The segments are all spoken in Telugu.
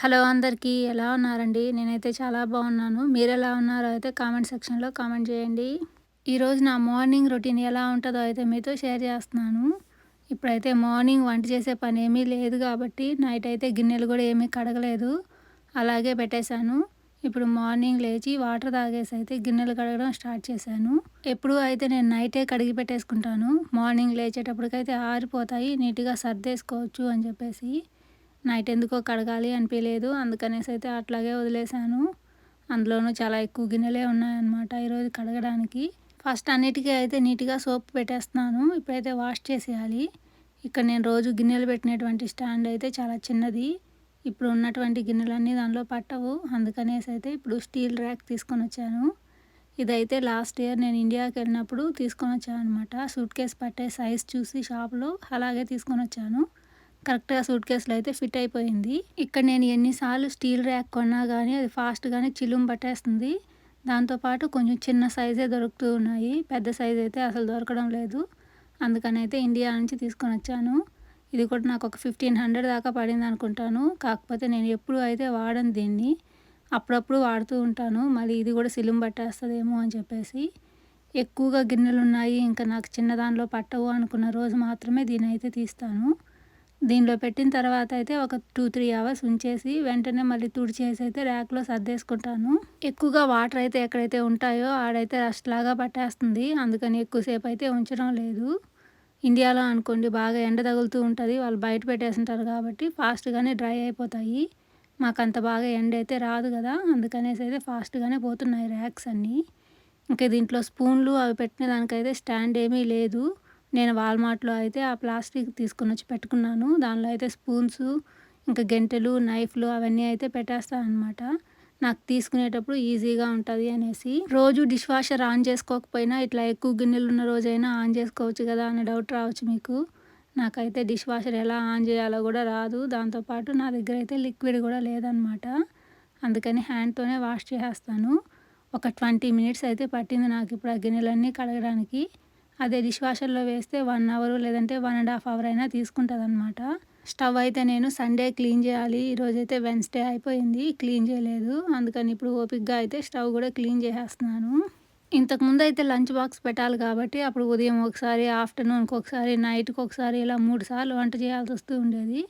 హలో అందరికీ ఎలా ఉన్నారండి? నేనైతే చాలా బాగున్నాను. మీరు ఎలా ఉన్నారో అయితే కామెంట్ సెక్షన్లో కామెంట్ చేయండి. ఈరోజు నా మార్నింగ్ రొటీన్ ఎలా ఉంటుందో అయితే మీతో షేర్ చేస్తున్నాను. ఇప్పుడైతే మార్నింగ్ వంట చేసే పని ఏమీ లేదు కాబట్టి నైట్ అయితే గిన్నెలు కూడా ఏమీ కడగలేదు. అలాగే పెట్టేశాను. ఇప్పుడు మార్నింగ్ లేచి వాటర్ తాగేసి అయితే గిన్నెలు కడగడం స్టార్ట్ చేశాను. ఎప్పుడు అయితే నేను నైటే కడిగి పెట్టేసుకుంటాను. మార్నింగ్ లేచేటప్పటికైతే ఆరిపోతాయి నీట్గా సర్దేసుకోవచ్చు అని చెప్పేసి. నైట్ ఎందుకో కడగాలి అనిపించలేదు అందుకనేసి అయితే అట్లాగే వదిలేశాను. అందులోనూ చాలా ఎక్కువ గిన్నెలే ఉన్నాయన్నమాట ఈరోజు కడగడానికి. ఫస్ట్ అన్నిటికీ అయితే నీట్గా సోప్ పెట్టేస్తున్నాను. ఇప్పుడైతే వాష్ చేసేయాలి. ఇక్కడ నేను రోజు గిన్నెలు పెట్టినటువంటి స్టాండ్ అయితే చాలా చిన్నది. ఇప్పుడు ఉన్నటువంటి గిన్నెలన్నీ దానిలో పట్టవు. అందుకనేసి అయితే ఇప్పుడు స్టీల్ ర్యాక్ తీసుకొని వచ్చాను. ఇదైతే లాస్ట్ ఇయర్ నేను ఇండియాకి వెళ్ళినప్పుడు తీసుకొని వచ్చాను అనమాట సూట్ కేస్ పట్టే సైజ్ చూసి షాప్లో అలాగే తీసుకొని వచ్చాను. కరెక్ట్గా సూట్ కేసులో అయితే ఫిట్ అయిపోయింది. ఇక్కడ నేను ఎన్నిసార్లు స్టీల్ ర్యాక్ కొన్నా కానీ అది ఫాస్ట్గానే చిలుం పట్టేస్తుంది. దాంతోపాటు కొంచెం చిన్న సైజే దొరుకుతూ ఉన్నాయి. పెద్ద సైజ్ అయితే అసలు దొరకడం లేదు. అందుకని అయితే ఇండియా నుంచి తీసుకొని వచ్చాను. ఇది కూడా నాకు ఒక ఫిఫ్టీన్ హండ్రెడ్ దాకా పడింది అనుకుంటాను. కాకపోతే నేను ఎప్పుడు అయితే వాడను దీన్ని. అప్పుడప్పుడు వాడుతూ ఉంటాను. మళ్ళీ ఇది కూడా సిలుం పట్టేస్తుందేమో అని చెప్పేసి. ఎక్కువగా గిన్నెలు ఉన్నాయి ఇంకా నాకు చిన్న దానిలో పట్టవు అనుకున్న రోజు మాత్రమే దీని అయితే తీస్తాను. దీనిలో పెట్టిన తర్వాత అయితే ఒక టూ త్రీ అవర్స్ ఉంచేసి వెంటనే మళ్ళీ తుడిచేసి అయితే ర్యాక్లో సర్దేసుకుంటాను. ఎక్కువగా వాటర్ అయితే ఎక్కడైతే ఉంటాయో ఆడైతే రస్ట్ లాగా పట్టేస్తుంది. అందుకని ఎక్కువసేపు అయితే ఉంచడం లేదు. ఇండియాలో అనుకోండి బాగా ఎండ తగులుతూ ఉంటుంది. వాళ్ళు బయట పెట్టేస్తుంటారు కాబట్టి ఫాస్ట్గానే డ్రై అయిపోతాయి. మాకు అంత బాగా ఎండ అయితే రాదు కదా. అందుకనేసి అయితే ఫాస్ట్గానే పోతున్నాయి ర్యాక్స్ అన్నీ. ఇంకా దీంట్లో స్పూన్లు అవి పెట్టిన దానికైతే స్టాండ్ ఏమీ లేదు. నేను వాల్మార్ట్లో అయితే ఆ ప్లాస్టిక్ తీసుకుని వచ్చి పెట్టుకున్నాను. దానిలో అయితే స్పూన్స్ ఇంకా గెంటెలు నైఫ్లు అవన్నీ అయితే పెట్టేస్తాను అనమాట నాకు తీసుకునేటప్పుడు ఈజీగా ఉంటుంది అనేసి. రోజు డిష్ వాషర్ ఆన్ చేసుకోకపోయినా ఇట్లా ఎక్కువ గిన్నెలు ఉన్న రోజైనా ఆన్ చేసుకోవచ్చు కదా అనే డౌట్ రావచ్చు మీకు. నాకైతే డిష్ వాషర్ ఎలా ఆన్ చేయాలో కూడా రాదు. దాంతోపాటు నా దగ్గర అయితే లిక్విడ్ కూడా లేదనమాట అందుకని హ్యాండ్తోనే వాష్ చేసేస్తాను. ఒక ట్వంటీ మినిట్స్ అయితే పట్టింది నాకు ఇప్పుడు ఆ గిన్నెలన్నీ కడగడానికి. అదే డిష్ వాషర్లో వేస్తే వన్ అవర్ లేదంటే వన్ అండ్ హాఫ్ అవర్ అయినా తీసుకుంటుంది అనమాట స్టవ్ అయితే నేను సండే క్లీన్ చేయాలి. ఈరోజైతే వెన్స్డే అయిపోయింది. క్లీన్ చేయలేదు. అందుకని ఇప్పుడు ఓపిక్గా అయితే స్టవ్ కూడా క్లీన్ చేసేస్తున్నాను. ఇంతకుముందు అయితే లంచ్ బాక్స్ పెట్టాలి కాబట్టి అప్పుడు ఉదయం ఒకసారి ఆఫ్టర్నూన్కి ఒకసారి నైట్కి ఒకసారి ఇలా మూడు సార్లు వంట చేయాల్సి వస్తూ ఉండేది.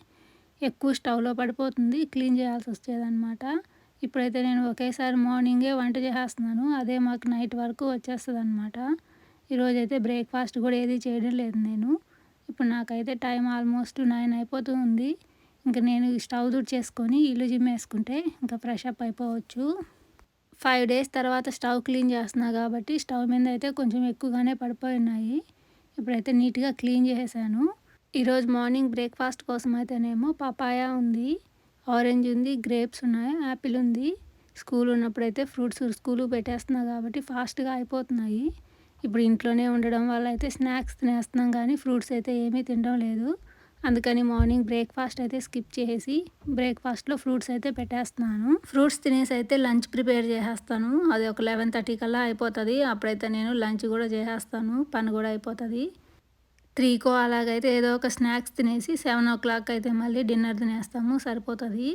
ఎక్కువ స్టవ్లో పడిపోతుంది. క్లీన్ చేయాల్సి వచ్చేది అనమాట ఇప్పుడైతే నేను ఒకేసారి మార్నింగే వంట చేసేస్తున్నాను. అదే మాకు నైట్ వరకు వచ్చేస్తుంది అనమాట ఈరోజైతే బ్రేక్ఫాస్ట్ కూడా ఏది చేయడం లేదు నేను. ఇప్పుడు నాకైతే టైం ఆల్మోస్ట్ నైన్ అయిపోతూ ఉంది ఇంకా నేను స్టవ్ దుడ్ చేసుకొని ఇల్లు జిమ్మేసుకుంటే ఇంకా ఫ్రెష్ అప్ అయిపోవచ్చు. ఫైవ్ డేస్ తర్వాత స్టవ్ క్లీన్ చేస్తున్నా కాబట్టి స్టవ్ మీద అయితే కొంచెం ఎక్కువగానే పడిపోయి ఉన్నాయి ఇప్పుడైతే నీట్గా క్లీన్ చేసేసాను. ఈరోజు మార్నింగ్ బ్రేక్ఫాస్ట్ కోసం అయితేనేమో పపాయ ఉంది ఆరెంజ్ ఉంది గ్రేప్స్ ఉన్నాయి యాపిల్ ఉంది. స్కూల్ ఉన్నప్పుడైతే ఫ్రూట్స్ స్కూలు పెట్టేస్తున్నా కాబట్టి ఫాస్ట్గా అయిపోతున్నాయి. ఇప్పుడు ఇంట్లోనే ఉండడం వల్ల అయితే స్నాక్స్ తినేస్తున్నాం కానీ ఫ్రూట్స్ అయితే ఏమీ తినడం లేదు. అందుకని మార్నింగ్ బ్రేక్ఫాస్ట్ అయితే స్కిప్ చేసి బ్రేక్ఫాస్ట్లో ఫ్రూట్స్ అయితే పెట్టేస్తున్నాను. ఫ్రూట్స్ తినేసి అయితే లంచ్ ప్రిపేర్ చేసేస్తాను. అది ఒక లెవెన్ థర్టీ కల్లా అయిపోతుంది. అప్పుడైతే నేను లంచ్ కూడా చేసేస్తాను. పని కూడా అయిపోతుంది. త్రీకో అలాగైతే ఏదో ఒక స్నాక్స్ తినేసి సెవెన్ ఓ క్లాక్ అయితే మళ్ళీ డిన్నర్ తినేస్తాము. సరిపోతుంది.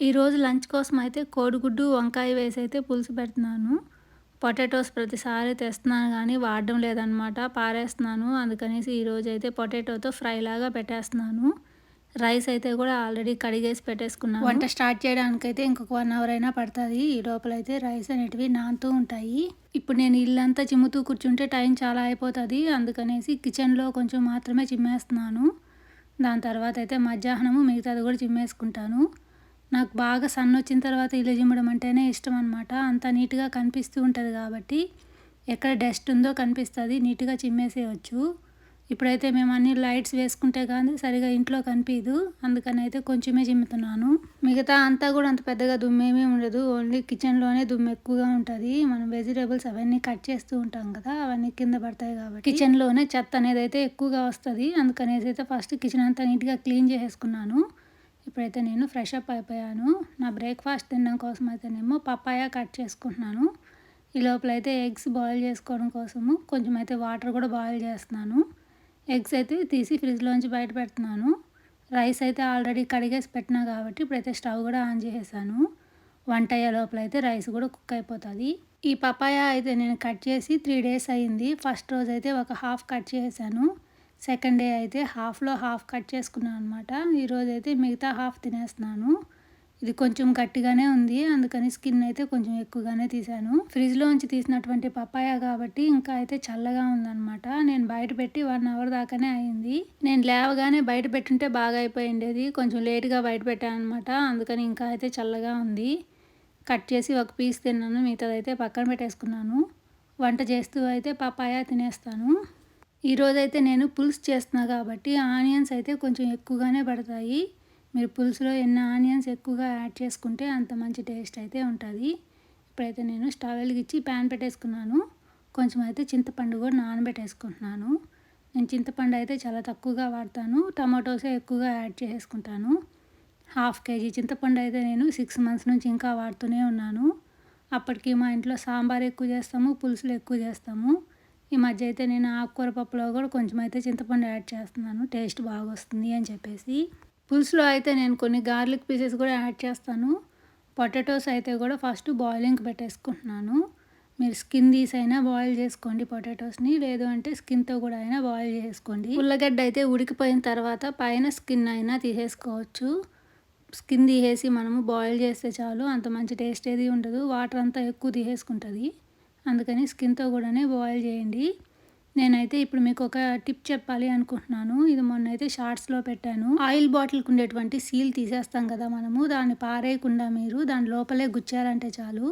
ఈరోజు లంచ్ కోసం అయితే కోడిగుడ్డు వంకాయ వేసి అయితే పులుసు పెడుతున్నాను. పొటాటోస్ ప్రతిసారి తెస్తున్నాను కానీ వాడడం లేదనమాట పారేస్తున్నాను. అందుకనేసి ఈరోజు అయితే పొటాటోతో ఫ్రై లాగా పెట్టేస్తున్నాను. రైస్ అయితే కూడా ఆల్రెడీ కడిగేసి పెట్టేసుకున్నాను. వంట స్టార్ట్ చేయడానికైతే ఇంకొక వన్ అవర్ అయినా పడుతుంది. ఈ లోపల అయితే రైస్ అనేటివి నానుతూ ఉంటాయి. ఇప్పుడు నేను ఇల్లంతా చిమ్ముతూ కూర్చుంటే టైం చాలా అయిపోతుంది. అందుకనేసి కిచెన్లో కొంచెం మాత్రమే చిమ్మేస్తున్నాను. దాని తర్వాత అయితే మధ్యాహ్నము మిగతాది కూడా చిమ్మేసుకుంటాను. నాకు బాగా సన్ వచ్చిన తర్వాత ఇల్లు చిమ్మడం అంటేనే ఇష్టం అనమాట అంత నీట్గా కనిపిస్తూ ఉంటుంది కాబట్టి ఎక్కడ డస్ట్ ఉందో కనిపిస్తుంది నీట్గా చిమ్మేసేయచ్చు. ఇప్పుడైతే మేము అన్ని లైట్స్ వేసుకుంటే కానీ సరిగా ఇంట్లో కనిపించదు అందుకని అయితే కొంచెమే చిమ్ముతున్నాను మిగతా అంతా కూడా అంత పెద్దగా దుమ్మేమీ ఉండదు. ఓన్లీ కిచెన్లోనే దుమ్ము ఎక్కువగా ఉంటుంది. మనం వెజిటేబుల్స్ అవన్నీ కట్ చేస్తూ ఉంటాం కదా అవన్నీ కింద పడతాయి కాబట్టి. కిచెన్లోనే చెత్త అనేది అయితే ఎక్కువగా వస్తుంది. అందుకనేసి అయితే ఫస్ట్ కిచెన్ అంతా నీట్గా క్లీన్ చేసేసుకున్నాను. ఇప్పుడైతే నేను ఫ్రెష్ అప్ అయిపోయాను. నా బ్రేక్ఫాస్ట్ తినడం కోసం అయితేనేమో పప్పాయ కట్ చేసుకుంటున్నాను. ఈ లోపల అయితే ఎగ్స్ బాయిల్ చేసుకోవడం కోసము కొంచెం అయితే వాటర్ కూడా బాయిల్ చేస్తున్నాను. ఎగ్స్ అయితే తీసి ఫ్రిడ్జ్లోంచి బయట పెడుతున్నాను. రైస్ అయితే ఆల్రెడీ కడిగేసి పెట్టినా కాబట్టి ఇప్పుడైతే స్టవ్ కూడా ఆన్ చేసేసాను. వంట అయ్యే లోపల అయితే రైస్ కూడా కుక్ అయిపోతుంది. ఈ పపాయ అయితే నేను కట్ చేసి త్రీ డేస్ అయింది ఫస్ట్ రోజు అయితే ఒక హాఫ్ కట్ చేసాను సెకండ్ డే అయితే హాఫ్లో హాఫ్ కట్ చేసుకున్నాను అనమాట ఈరోజు అయితే మిగతా హాఫ్ తినేస్తున్నాను. ఇది కొంచెం గట్టిగానే ఉంది. అందుకని స్కిన్ అయితే కొంచెం ఎక్కువగానే తీసాను ఫ్రిడ్జ్లో నుంచి తీసినటువంటి పపాయ కాబట్టి ఇంకా అయితే చల్లగా ఉందన్నమాట. నేను బయట పెట్టి వన్ అవర్ దాకానే అయింది. నేను లేవగానే బయట పెట్టుంటే బాగా అయిపోయిండేది. కొంచెం లేట్గా బయట పెట్టాను అనమాట అందుకని ఇంకా అయితే చల్లగా ఉంది. కట్ చేసి ఒక పీస్ తిన్నాను. మిగతాదైతే పక్కన పెట్టేసుకున్నాను. వంట చేస్తూ అయితే పపాయ తినేస్తాను. ఈరోజైతే నేను పులుసు చేస్తున్నా కాబట్టి ఆనియన్స్ అయితే కొంచెం ఎక్కువగానే పడతాయి. మీరు పులుసులో ఎన్ని ఆనియన్స్ ఎక్కువగా యాడ్ చేసుకుంటే అంత మంచి టేస్ట్ అయితే ఉంటుంది. ఇప్పుడైతే నేను స్టవ్ వెలిగించి ప్యాన్ పెట్టేసుకున్నాను. కొంచెం అయితే చింతపండు కూడా నానబెట్టేసుకుంటున్నాను. నేను చింతపండు అయితే చాలా తక్కువగా వాడతాను. టమాటోసే ఎక్కువగా యాడ్ చేసుకుంటాను. హాఫ్ కేజీ చింతపండు అయితే నేను సిక్స్ మంత్స్ నుంచి ఇంకా వాడుతూనే ఉన్నాను. అప్పటికి మా ఇంట్లో సాంబార్ ఎక్కువ చేస్తాము పులుసులు ఎక్కువ చేస్తాము. ఈ మధ్య అయితే నేను ఆకుకూర పప్పులో కూడా కొంచెం అయితే చింతపండు యాడ్ చేస్తున్నాను. టేస్ట్ బాగా వస్తుంది అని చెప్పేసి. పులుసులో అయితే నేను కొన్ని గార్లిక్ పీసెస్ కూడా యాడ్ చేస్తాను. పొటాటోస్ అయితే కూడా ఫస్ట్ బాయిలింగ్ పెట్టేసుకుంటున్నాను. మీరు స్కిన్ తీసి అయినా బాయిల్ చేసుకోండి పొటాటోస్ని. లేదు అంటే స్కిన్తో కూడా అయినా బాయిల్ చేసుకోండి. ఉల్లగడ్డ అయితే ఉడికిపోయిన తర్వాత పైన స్కిన్ అయినా తీసేసుకోవచ్చు. స్కిన్ తీసేసి మనము బాయిల్ చేస్తే చాలు అంత మంచి టేస్ట్ ఏది ఉండదు. వాటర్ అంతా ఎక్కువ తీసేసుకుంటుంది. అందుకని స్కిన్తో కూడానే బాయిల్ చేయండి. నేనైతే ఇప్పుడు మీకు ఒక టిప్ చెప్పాలి అనుకుంటున్నాను. ఇది మొన్న అయితే షార్ట్స్లో పెట్టాను. ఆయిల్ బాటిల్కి ఉండేటువంటి సీల్ తీసేస్తాం కదా మనము. దాన్ని పారేయకుండా మీరు దాని లోపలే గుచ్చారంటే చాలు.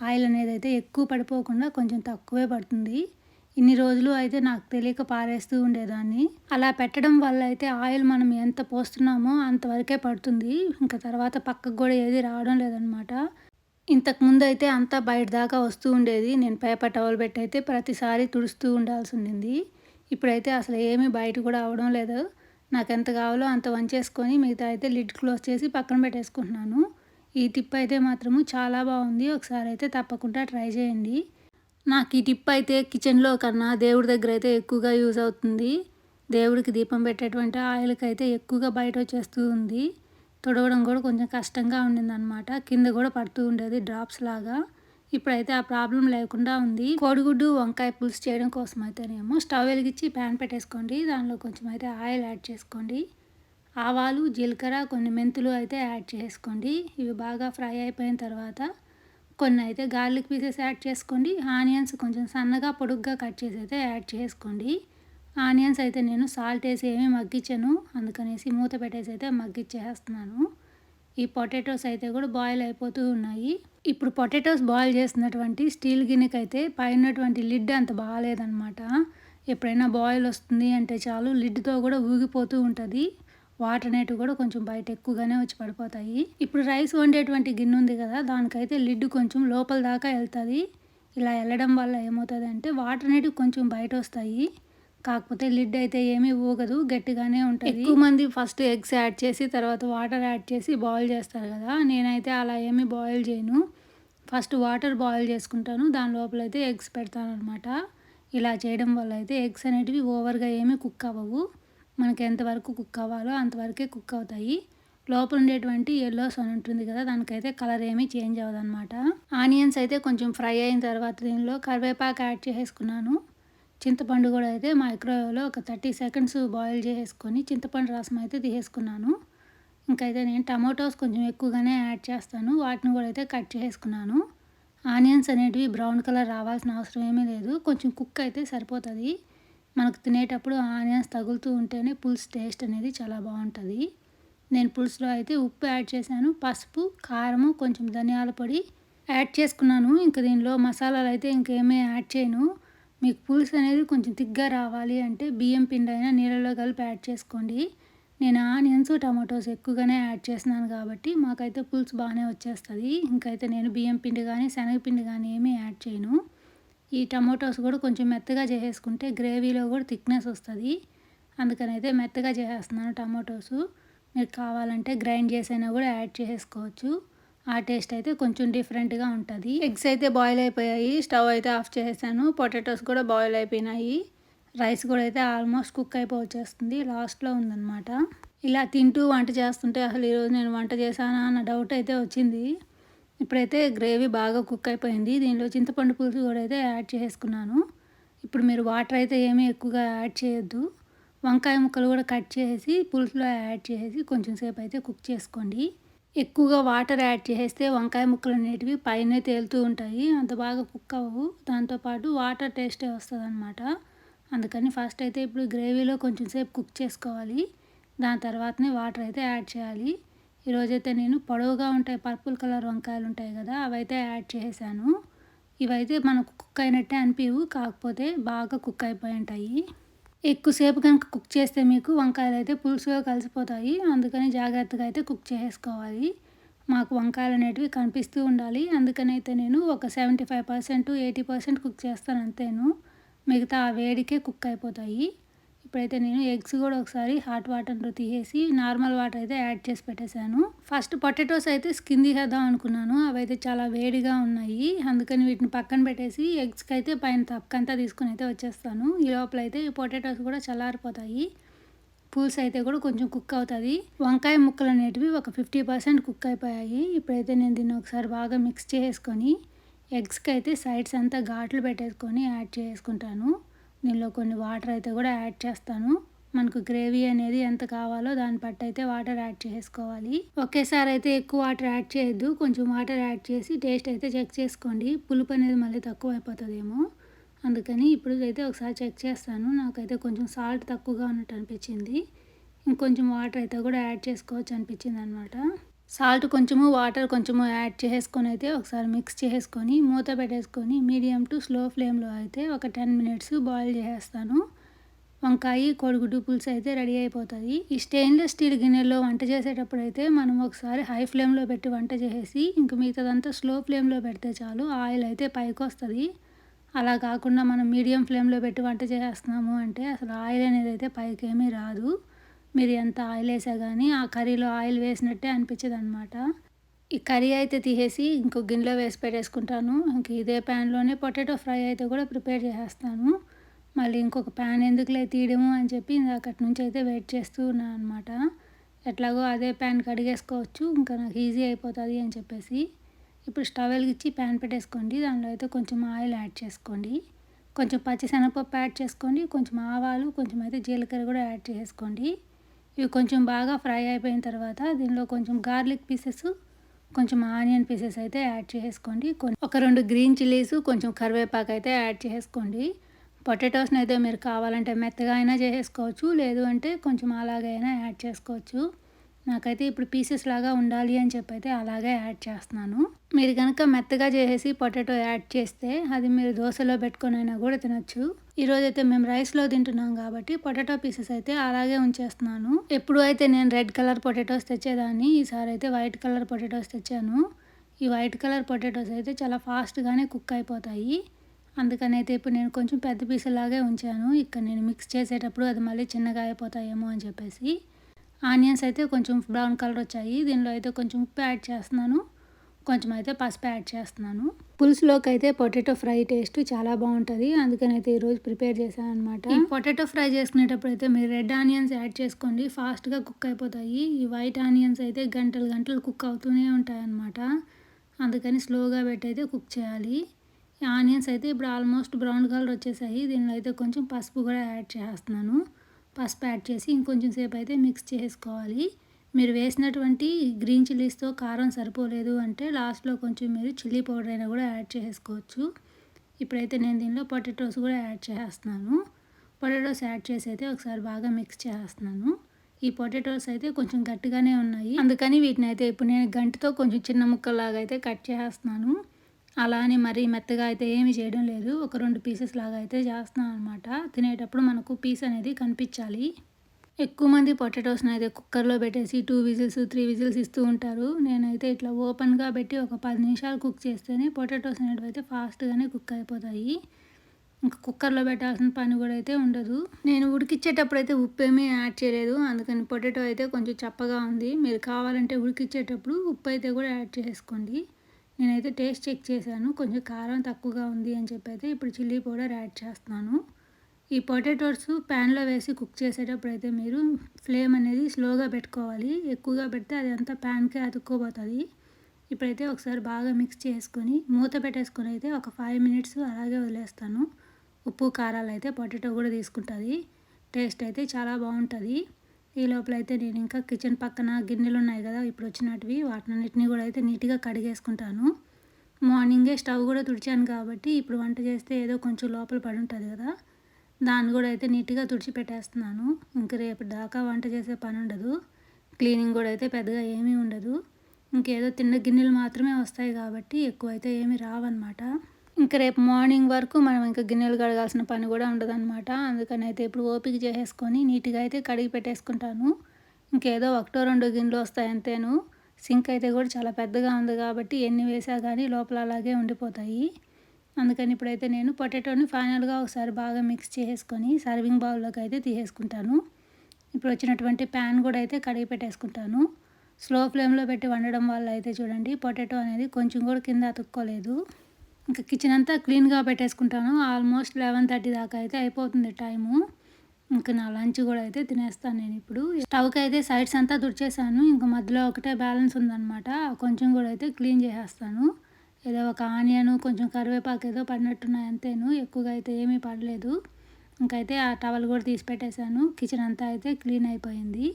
ఆయిల్ అనేది అయితే ఎక్కువ పడిపోకుండా కొంచెం తక్కువే పడుతుంది. ఇన్ని రోజులు అయితే నాకు తెలియక పారేస్తూ ఉండేదాన్ని. అలా పెట్టడం వల్ల అయితే ఆయిల్ మనం ఎంత పోస్తున్నామో అంతవరకే పడుతుంది. ఇంకా తర్వాత పక్కకు కూడా ఏది రావడం లేదనమాట. ఇంతకుముందు అయితే అంతా బయట దాకా వస్తూ ఉండేది. నేను పేపర్ టవల్ పెట్టి అయితే ప్రతిసారి తుడుస్తూ ఉండాల్సి ఉండింది. ఇప్పుడైతే అసలు ఏమీ బయట కూడా అవడం లేదు. నాకు ఎంత కావాలో అంత వంచేసుకొని మిగతా అయితే లిడ్ క్లోజ్ చేసి పక్కన పెట్టేసుకుంటున్నాను. ఈ టిప్ అయితే మాత్రము చాలా బాగుంది. ఒకసారి అయితే తప్పకుండా ట్రై చేయండి. నాకు ఈ టిప్ అయితే కిచెన్లో కన్నా దేవుడి దగ్గర అయితే ఎక్కువగా యూజ్ అవుతుంది. దేవుడికి దీపం పెట్టేటువంటి ఆయిల్కి అయితే ఎక్కువగా బయట వచ్చేస్తూ ఉంది. తుడవడం కూడా కొంచెం కష్టంగా ఉండిందనమాట కింద కూడా పడుతూ ఉండేది డ్రాప్స్ లాగా. ఇప్పుడైతే ఆ ప్రాబ్లం లేకుండా ఉంది. కోడిగుడ్డు వంకాయ పులుసు చేయడం కోసం అయితేనేమో స్టవ్ వెలిగించి ప్యాన్ పెట్టేసుకోండి. దానిలో కొంచెం అయితే ఆయిల్ యాడ్ చేసుకోండి. ఆవాలు జీలకర్ర కొన్ని మెంతులు అయితే యాడ్ చేసుకోండి. ఇవి బాగా ఫ్రై అయిపోయిన తర్వాత కొన్ని అయితే గార్లిక్ పీసెస్ యాడ్ చేసుకోండి. ఆనియన్స్ కొంచెం సన్నగా పొడుగ్గా కట్ చేసి అయితే యాడ్ చేసుకోండి. ఆనియన్స్ అయితే నేను సాల్ట్ వేసి ఏమీ మగ్గించాను. అందుకనేసి మూత పెట్టేసి అయితే మగ్గిచ్చేస్తున్నాను ఈ పొటాటోస్ అయితే కూడా బాయిల్ అయిపోతూ ఉన్నాయి. ఇప్పుడు పొటాటోస్ బాయిల్ చేసినటువంటి స్టీల్ గిన్నెకి అయితే పైనటువంటి లిడ్ అంత బాగాలేదనమాట ఎప్పుడైనా బాయిల్ వస్తుంది అంటే చాలు లిడ్తో కూడా ఊగిపోతూ ఉంటుంది. వాటర్ అనేటివి కూడా కొంచెం బయట ఎక్కువగానే వచ్చి పడిపోతాయి. ఇప్పుడు రైస్ వండేటువంటి గిన్నె ఉంది కదా దానికైతే లిడ్ కొంచెం లోపల దాకా వెళ్తుంది. ఇలా వెళ్ళడం వల్ల ఏమవుతుంది అంటే వాటర్ అనేటివి కొంచెం బయట వస్తాయి. కాకపోతే లిడ్ అయితే ఏమీ ఊగదు గట్టిగానే ఉంటుంది. ఎక్కువ మంది ఫస్ట్ ఎగ్స్ యాడ్ చేసి తర్వాత వాటర్ యాడ్ చేసి బాయిల్ చేస్తారు కదా. నేనైతే అలా ఏమీ బాయిల్ చేయను. ఫస్ట్ వాటర్ బాయిల్ చేసుకుంటాను. దాని లోపల అయితే ఎగ్స్ పెడతాను అనమాట ఇలా చేయడం వల్ల అయితే ఎగ్స్ అనేటివి ఓవర్గా ఏమీ కుక్ అవ్వవు. మనకి ఎంతవరకు కుక్ అవ్వాలో అంతవరకే కుక్ అవుతాయి. లోపల ఉండేటువంటి ఎల్లో సోన్ ఉంటుంది కదా దానికైతే కలర్ ఏమీ చేంజ్ అవ్వదన్నమాట. ఆనియన్స్ అయితే కొంచెం ఫ్రై అయిన తర్వాత దీనిలో కరివేపాకు యాడ్ చేసేసుకున్నాను. చింతపండు కూడా అయితే మైక్రోవేవ్లో ఒక థర్టీ సెకండ్స్ బాయిల్ చేసేసుకొని చింతపండు రసం అయితే తీసేసుకున్నాను. ఇంకైతే నేను టమాటోస్ కొంచెం ఎక్కువగానే యాడ్ చేస్తాను. వాటిని కూడా అయితే కట్ చేసుకున్నాను ఆనియన్స్ అనేటివి బ్రౌన్ కలర్ రావాల్సిన అవసరం ఏమీ లేదు. కొంచెం కుక్ అయితే సరిపోతుంది. మనకు తినేటప్పుడు ఆనియన్స్ తగులుతూ ఉంటేనే పులుసు టేస్ట్ అనేది చాలా బాగుంటుంది. నేను పులుసులో అయితే ఉప్పు యాడ్ చేశాను. పసుపు కారము కొంచెం ధనియాల పొడి యాడ్ చేసుకున్నాను. ఇంకా దీనిలో మసాలాలు అయితే ఇంకేమీ యాడ్ చేయను. మీకు పులుసు అనేది కొంచెం తిగ్గా రావాలి అంటే బియ్యం పిండి అయినా నీళ్ళలో కలిపి యాడ్ చేసుకోండి. నేను ఆనియన్స్ టమాటోస్ ఎక్కువగానే యాడ్ చేస్తున్నాను కాబట్టి మాకైతే పులుసు బాగానే వచ్చేస్తుంది. ఇంకైతే నేను బియ్యం పిండి కానీ శనగపిండి కానీ ఏమీ యాడ్ చేయను. ఈ టమాటోస్ కూడా కొంచెం మెత్తగా చేసేసుకుంటే గ్రేవీలో కూడా థిక్నెస్ వస్తుంది. అందుకని అయితే మెత్తగా చేసేస్తున్నాను టమాటోస్. మీరు కావాలంటే గ్రైండ్ చేసైనా కూడా యాడ్ చేసేసుకోవచ్చు. ఆ టేస్ట్ అయితే కొంచెం డిఫరెంట్గా ఉంటుంది. ఎగ్స్ అయితే బాయిల్ అయిపోయాయి. స్టవ్ అయితే ఆఫ్ చేసేసాను. పొటాటోస్ కూడా బాయిల్ అయిపోయినాయి. రైస్ కూడా అయితే ఆల్మోస్ట్ కుక్ అయిపోవచ్చేస్తుంది. లాస్ట్లో ఉందన్నమాట. ఇలా తింటూ వంట చేస్తుంటే అసలు ఈరోజు నేను వంట చేశానా అన్న డౌట్ అయితే వచ్చింది. ఇప్పుడైతే గ్రేవీ బాగా కుక్ అయిపోయింది. దీనిలో చింతపండు పులుసు కూడా అయితే యాడ్ చేసుకున్నాను. ఇప్పుడు మీరు వాటర్ అయితే ఏమీ ఎక్కువగా యాడ్ చేయొద్దు. వంకాయ ముక్కలు కూడా కట్ చేసి పులుసులో యాడ్ చేసి కొంచెం సేపు అయితే కుక్ చేసుకోండి. ఎక్కువగా వాటర్ యాడ్ చేస్తే వంకాయ ముక్కలు అనేటివి పైన తేలుతూ ఉంటాయి. అంత బాగా కుక్ అవ్వవు. దాంతోపాటు వాటర్ టేస్టే వస్తుంది అనమాట అందుకని ఫస్ట్ అయితే ఇప్పుడు గ్రేవీలో కొంచెం సేపు కుక్ చేసుకోవాలి. దాని తర్వాతనే వాటర్ అయితే యాడ్ చేయాలి. ఈరోజైతే నేను పొడవుగా ఉంటాయి పర్పుల్ కలర్ వంకాయలు ఉంటాయి కదా అవైతే యాడ్ చేసాను ఇవైతే మనకు కుక్ అయినట్టే అనిపించవు కాకపోతే బాగా కుక్ అయిపోయి ఉంటాయి. ఎక్కువసేపు కనుక కుక్ చేస్తే మీకు వంకాయలు అయితే పులుసుగా కలిసిపోతాయి. అందుకని జాగ్రత్తగా అయితే కుక్ చేసుకోవాలి. మాకు వంకాయలు అనేటివి కనిపిస్తూ ఉండాలి. అందుకని అయితే నేను ఒక seventy five percent eighty percent cook చేస్తాను అంతేను. మిగతా ఆ వేడికే కుక్ అయిపోతాయి. ఇప్పుడైతే నేను ఎగ్స్ కూడా ఒకసారి హాట్ వాటర్లో తీసేసి నార్మల్ వాటర్ అయితే యాడ్ చేసి పెట్టేశాను. ఫస్ట్ పొటాటోస్ అయితే స్కిన్ తీసేద్దాం అనుకున్నాను. అవైతే చాలా వేడిగా ఉన్నాయి. అందుకని వీటిని పక్కన పెట్టేసి ఎగ్స్కి అయితే పైన తప్పకంతా తీసుకుని అయితే వచ్చేస్తాను. ఈ లోపల అయితే ఈ పొటాటోస్ కూడా చల్లారిపోతాయి. పూల్స్ అయితే కూడా కొంచెం కుక్ అవుతుంది. వంకాయ ముక్కలు అనేటివి ఒక ఫిఫ్టీ పర్సెంట్ కుక్ అయిపోయాయి. ఇప్పుడైతే నేను దీన్ని ఒకసారి బాగా మిక్స్ చేసుకొని ఎగ్స్కి అయితే సైడ్స్ అంతా ఘాట్లు పెట్టేసుకొని యాడ్ చేసుకుంటాను. దీనిలో కొన్ని వాటర్ అయితే కూడా యాడ్ చేస్తాను. మనకు గ్రేవీ అనేది ఎంత కావాలో దాన్ని బట్టి అయితే వాటర్ యాడ్ చేసుకోవాలి. ఒకేసారి అయితే ఎక్కువ వాటర్ యాడ్ చేయొద్దు. కొంచెం వాటర్ యాడ్ చేసి టేస్ట్ అయితే చెక్ చేసుకోండి. పులుపు అనేది మళ్ళీ తక్కువ అయిపోతుందేమో అందుకని ఇప్పుడు అయితే ఒకసారి చెక్ చేస్తాను. నాకైతే కొంచెం సాల్ట్ తక్కువగా ఉన్నట్టు అనిపించింది. ఇంకొంచెం వాటర్ అయితే కూడా యాడ్ చేసుకోవచ్చు అనిపించింది అనమాట సాల్ట్ కొంచెము వాటర్ కొంచెము యాడ్ చేసుకొని అయితే ఒకసారి మిక్స్ చేసుకొని మూత పెట్టేసుకొని మీడియం టు స్లో ఫ్లేమ్లో అయితే ఒక టెన్ మినిట్స్ బాయిల్ చేసేస్తాను. వంకాయ కోడిగుడ్డు పులుసు అయితే రెడీ అయిపోతుంది ఈ స్టెయిన్లెస్ స్టీల్ గిన్నెలో వంట చేసేటప్పుడు అయితే మనం ఒకసారి హై ఫ్లేమ్లో పెట్టి వంట చేసేసి ఇంక మిగతాదంతా స్లో ఫ్లేమ్లో పెడితే చాలు ఆయిల్ అయితే పైకి వస్తుంది. అలా కాకుండా మనం మీడియం ఫ్లేమ్లో పెట్టి వంట చేసేస్తున్నాము అంటే అసలు ఆయిల్ అనేది అయితే పైకి ఏమీ రాదు. మీరు ఎంత ఆయిల్ వేసా కానీ ఆ కర్రీలో ఆయిల్ వేసినట్టే అనిపించదు అనమాట ఈ కర్రీ అయితే తీసేసి ఇంకో గిన్నెలో వేసి పెట్టేసుకుంటాను. ఇంక ఇదే ప్యాన్లోనే పొటాటో ఫ్రై అయితే కూడా ప్రిపేర్ చేసేస్తాను. మళ్ళీ ఇంకొక ప్యాన్ ఎందుకులే తీయడము అని చెప్పి అక్కడి నుంచి అయితే వెయిట్ చేస్తూ ఉన్నాను అనమాట ఎట్లాగో అదే ప్యాన్ కడిగేసుకోవచ్చు ఇంకా నాకు ఈజీ అయిపోతుంది అని చెప్పేసి. ఇప్పుడు స్టవ్ వెలిగించి ప్యాన్ పెట్టేసుకోండి. దానిలో అయితే కొంచెం ఆయిల్ యాడ్ చేసుకోండి. కొంచెం పచ్చిశనగపప్పు యాడ్ చేసుకోండి. కొంచెం ఆవాలు కొంచెం అయితే జీలకర్ర కూడా యాడ్ చేసుకోండి ఇవి కొంచెం బాగా ఫ్రై అయిపోయిన తర్వాత దీనిలో కొంచెం గార్లిక్ పీసెస్ కొంచెం ఆనియన్ పీసెస్ అయితే యాడ్ చేసుకోండి ఒక రెండు గ్రీన్ చిల్లీస్ కొంచెం కరివేపాకు అయితే యాడ్ చేసుకోండి పొటాటోస్ని అయితే మీరు కావాలంటే మెత్తగా అయినా చేసేసుకోవచ్చు లేదు అంటే కొంచెం అలాగైనా యాడ్ చేసుకోవచ్చు. నాకైతే ఇప్పుడు పీసెస్ లాగా ఉండాలి అని చెప్పి అయితే అలాగే యాడ్ చేస్తున్నాను. మీరు కనుక మెత్తగా చేసేసి పొటాటో యాడ్ చేస్తే అది మీరు దోశలో పెట్టుకొని అయినా కూడా తినచ్చు. ఈరోజు అయితే మేము రైస్లో తింటున్నాం కాబట్టి పొటాటో పీసెస్ అయితే అలాగే ఉంచేస్తున్నాను. ఎప్పుడు అయితే నేను రెడ్ కలర్ పొటాటోస్ తెచ్చేదాన్ని ఈసారి అయితే వైట్ కలర్ పొటాటోస్ తెచ్చాను. ఈ వైట్ కలర్ పొటాటోస్ అయితే చాలా ఫాస్ట్గానే కుక్ అయిపోతాయి. అందుకని అయితే ఇప్పుడు నేను కొంచెం పెద్ద పీసులాగే ఉంచాను. ఇక్కడ నేను మిక్స్ చేసేటప్పుడు అది మళ్ళీ చిన్నగా అయిపోతాయేమో అని చెప్పేసి. ఆనియన్స్ అయితే కొంచెం బ్రౌన్ కలర్ వచ్చాయి. దీనిలో అయితే కొంచెం ఉప్పు యాడ్ చేస్తున్నాను. కొంచెం అయితే పసుపు యాడ్ చేస్తున్నాను. పులుసులోకి అయితే పొటాటో ఫ్రై టేస్ట్ చాలా బాగుంటుంది. అందుకని అయితే ఈరోజు ప్రిపేర్ చేశాను అనమాట ఈ పొటాటో ఫ్రై చేసుకునేటప్పుడు అయితే మీరు రెడ్ ఆనియన్స్ యాడ్ చేసుకోండి. ఫాస్ట్గా కుక్ అయిపోతాయి. ఈ వైట్ ఆనియన్స్ అయితే గంటలు గంటలు కుక్ అవుతూనే ఉంటాయి అన్నమాట అందుకని స్లోగా పెట్టి అయితే కుక్ చేయాలి. ఈ ఆనియన్స్ అయితే ఇప్పుడు ఆల్మోస్ట్ బ్రౌన్ కలర్ వచ్చేసాయి. దీనిలో అయితే కొంచెం పసుపు కూడా యాడ్ చేస్తున్నాను. పసుపు యాడ్ చేసి ఇంకొంచెం సేపు అయితే మిక్స్ చేసుకోవాలి. మీరు వేసినటువంటి గ్రీన్ చిల్లీస్తో కారం సరిపోలేదు అంటే లాస్ట్లో కొంచెం మీరు చిల్లీ పౌడర్ అయినా కూడా యాడ్ చేసుకోవచ్చు. ఇప్పుడైతే నేను దీనిలో పొటాటోస్ కూడా యాడ్ చేస్తున్నాను. పొటాటోస్ యాడ్ చేసి అయితే ఒకసారి బాగా మిక్స్ చేస్తున్నాను. ఈ పొటాటోస్ అయితే కొంచెం గట్టిగానే ఉన్నాయి. అందుకని వీటిని అయితే ఇప్పుడు నేను గంటతో కొంచెం చిన్న ముక్కలాగా అయితే కట్ చేస్తున్నాను. అలా అని మరీ మెత్తగా అయితే ఏమి చేయడం లేదు. ఒక రెండు పీసెస్ లాగా అయితే చేస్తున్నాం అనమాట తినేటప్పుడు మనకు పీస్ అనేది కనిపించాలి. ఎక్కువ మంది పొటాటోస్ని అయితే కుక్కర్లో పెట్టేసి టూ విజిల్స్ త్రీ విజిల్స్ ఇస్తూ ఉంటారు. నేనైతే ఇట్లా ఓపెన్గా పెట్టి ఒక పది నిమిషాలు కుక్ చేస్తేనే పొటాటోస్ అనేటివి అయితే ఫాస్ట్గానే కుక్ అయిపోతాయి. ఇంకా కుక్కర్లో పెట్టాల్సిన పని కూడా అయితే ఉండదు. నేను ఉడికిచ్చేటప్పుడు అయితే ఉప్పు ఏమీ యాడ్ చేయలేదు. అందుకని పొటాటో అయితే కొంచెం చప్పగా ఉంది. మీరు కావాలంటే ఉడికిచ్చేటప్పుడు ఉప్పు అయితే కూడా యాడ్ చేసుకోండి. నేనైతే టేస్ట్ చెక్ చేశాను. కొంచెం కారం తక్కువగా ఉంది అని చెప్పి అయితే ఇప్పుడు చిల్లీ పౌడర్ యాడ్ చేస్తున్నాను. ఈ పొటాటోస్ ప్యాన్లో వేసి కుక్ చేసేటప్పుడు అయితే మీరు ఫ్లేమ్ అనేది స్లోగా పెట్టుకోవాలి. ఎక్కువగా పెడితే అది అంతా ప్యాన్కే అతుక్కోబోతుంది. ఇప్పుడైతే ఒకసారి బాగా మిక్స్ చేసుకొని మూత పెట్టేసుకొని అయితే ఒక ఫైవ్ మినిట్స్ అలాగే వదిలేస్తాను. ఉప్పు కారాలు అయితే పొటాటో కూడా తీసుకుంటుంది. టేస్ట్ అయితే చాలా బాగుంటుంది. ఈ లోపల అయితే నేను ఇంకా కిచెన్ పక్కన గిన్నెలు ఉన్నాయి కదా ఇప్పుడు వచ్చినటివి వాటినన్నిటిని కూడా అయితే నీట్గా కడిగేసుకుంటాను. మార్నింగే స్టవ్ కూడా తుడిచాను కాబట్టి ఇప్పుడు వంట చేస్తే ఏదో కొంచెం లోపల పడి ఉంటుంది కదా దాన్ని కూడా అయితే నీట్గా తుడిచిపెట్టేస్తున్నాను. ఇంక రేపు దాకా వంట చేసే పని ఉండదు క్లీనింగ్ కూడా అయితే పెద్దగా ఏమీ ఉండదు. ఇంకేదో తిన్న గిన్నెలు మాత్రమే వస్తాయి కాబట్టి ఎక్కువ అయితే ఏమీ రావన్నమాట. ఇంకా రేపు మార్నింగ్ వరకు మనం ఇంకా గిన్నెలు కడగాల్సిన పని కూడా ఉండదన్నమాట. అందుకని అయితే ఇప్పుడు ఓపిక చేసేసుకొని నీట్గా అయితే కడిగి పెట్టేసుకుంటాను. ఇంకేదో ఒకటో రెండు గిన్నెలు వస్తాయి అంతేను. సింక్ అయితే కూడా చాలా పెద్దగా ఉంది కాబట్టి ఎన్ని వేసా కానీ లోపల అలాగే ఉండిపోతాయి. అందుకని ఇప్పుడైతే నేను పొటాటోని ఫైనల్గా ఒకసారి బాగా మిక్స్ చేసుకొని సర్వింగ్ బౌల్లోకి అయితే తీసేసుకుంటాను. ఇప్పుడు వచ్చినటువంటి ప్యాన్ కూడా అయితే కడిగి పెట్టేసుకుంటాను. స్లో ఫ్లేమ్లో పెట్టి వండడం వల్ల అయితే చూడండి పొటాటో అనేది కొంచెం కూడా కింద అతుక్కోలేదు. ఇంకా కిచెన్ అంతా క్లీన్గా పెట్టేసుకుంటాను. ఆల్మోస్ట్ లెవెన్ థర్టీ దాకా అయితే అయిపోతుంది టైము ఇంకా నా లంచ్ కూడా అయితే తినేస్తాను నేను ఇప్పుడు. స్టవ్కి అయితే సైడ్స్ అంతా తుడిచేసాను. ఇంకా మధ్యలో ఒకటే బ్యాలెన్స్ ఉందన్నమాట. కొంచెం కూడా అయితే క్లీన్ చేసేస్తాను. ఏదో ఒక ఆనియన్ కొంచెం కరివేపాకు ఏదో పడినట్టున్నాయి అంతేను. ఎక్కువగా అయితే ఏమీ పడలేదు. ఇంకైతే ఆ టవల్ కూడా తీసి పెట్టేశాను. కిచెన్ అంతా అయితే క్లీన్ అయిపోయింది.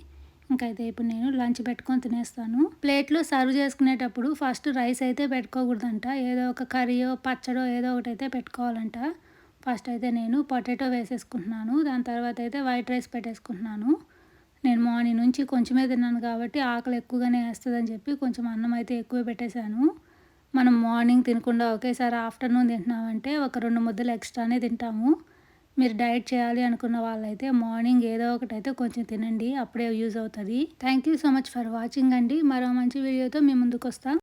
ఇంకైతే ఇప్పుడు నేను లంచ్ పెట్టుకొని తినేస్తాను. ప్లేట్లో సర్వ్ చేసుకునేటప్పుడు ఫస్ట్ రైస్ అయితే పెట్టుకోకూడదంట. ఏదో ఒక కర్రీయో పచ్చడో ఏదో ఒకటి అయితే పెట్టుకోవాలంట. ఫస్ట్ అయితే నేను పొటాటో వేసేసుకుంటున్నాను. దాని తర్వాత అయితే వైట్ రైస్ పెట్టేసుకుంటున్నాను. నేను మార్నింగ్ నుంచి కొంచెమే తిన్నాను కాబట్టి ఆకలి ఎక్కువగానే వేస్తుందని చెప్పి కొంచెం అన్నం అయితే ఎక్కువ పెట్టేశాను. మనం మార్నింగ్ తినకుండా ఒకేసారి ఆఫ్టర్నూన్ తింటున్నామంటే ఒక రెండు ముద్దలు ఎక్స్ట్రానే తింటాము. మీరు డైట్ చేయాలి అనుకున్న వాళ్ళైతే మార్నింగ్ ఏదో ఒకటి అయితే కొంచెం తినండి అప్పుడే యూజ్ అవుతుంది. Thank you so much for watching అండి. మరో మంచి వీడియోతో మీ ముందుకు వస్తాను